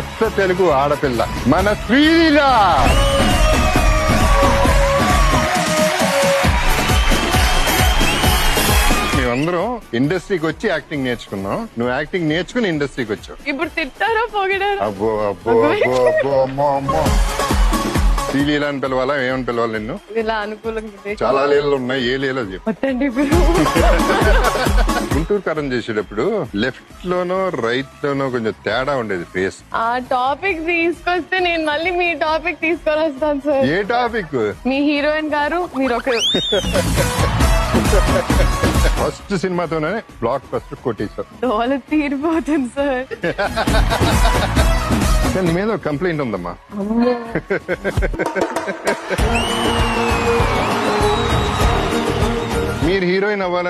అత్త తెలుగు ఆడపిల్ల. మన శ్రీలీల! మేమందరం ఇండస్ట్రీకి వచ్చి యాక్టింగ్ నేర్చుకున్నాం. నువ్వు యాక్టింగ్ నేర్చుకుని ఇండస్ట్రీకి వచ్చావు. ఇప్పుడు తిట్టారా పొగిడారా? అబ్బో అబ్బో అబ్బో అబ్బో అమ్మో అమ్మో. శ్రీలీల అని పిలవాలా ఏమని పిలవాలి నిన్ను? ఇలా అనుకూలంగా. చాలా లీలలు ఉన్నాయి ఏ లీలో చెప్పు. వద్దండి ఇప్పుడు. గుంటూరు కరం చేసేటప్పుడు లెఫ్ట్ లోనో రైట్ లోనో కొంచెం తేడా ఉండేది ఫేస్ ఆ టాపిక్ తీసుకొస్తే నేను మళ్ళీ మీ టాపిక్ తీసుకొని వస్తాను సార్ ఏ టాపిక్ మీ హీరోయిన్ గారు మీరు ఒక ఫస్ట్ సినిమాతోనే బ్లాక్ ఫస్ట్ కొట్టేశారు. దోల తీరిపోతుంది సార్ నీ మీద కంప్లైంట్ ఉందమ్మా. మీరు హీరోయిన్ అవ్వాలి